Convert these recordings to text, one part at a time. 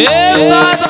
Isso,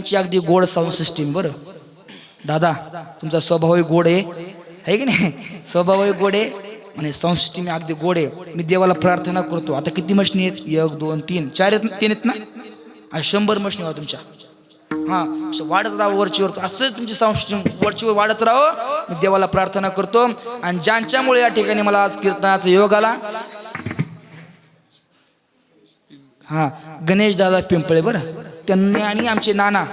ज्यांची अगदी गोड साऊंड सिस्टीम बरं? दादा तुमचा स्वभावही गोड आहे. आहे की नाही? स्वभावही गोड आहे आणि साऊंड सिस्टीम अगदी गोड आहे. मी देवाला प्रार्थना करतो. आता किती मशनी आहेत? एक दोन तीन. चार आहेत तीन आहेत ना? शंभर मशनी व्हा तुमच्या. हां वाढत राहावं वरचीवर असंच तुमची साऊंड सिस्टीम वरचीवर वाढत राहावं मी देवाला प्रार्थना करतो. आणि ज्यांच्यामुळे या ठिकाणी मला आज कीर्तनाचा योग आला हा गणेश दादा पिंपळे बरं? त्यांनी आणि आमचे नाना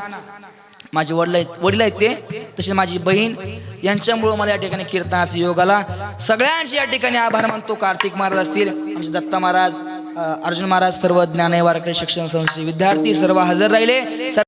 माझे वडील आहेत वडील आहेत ते तसेच माझी बहीण यांच्यामुळं मला या ठिकाणी कीर्तनाचा योग आला. सगळ्यांचे या ठिकाणी आभार मानतो. कार्तिक महाराज असतील आमचे दत्ता महाराज अर्जुन महाराज सर्व ज्ञान वारकरी शिक्षण संस्थेचे विद्यार्थी सर्व हजर राहिले.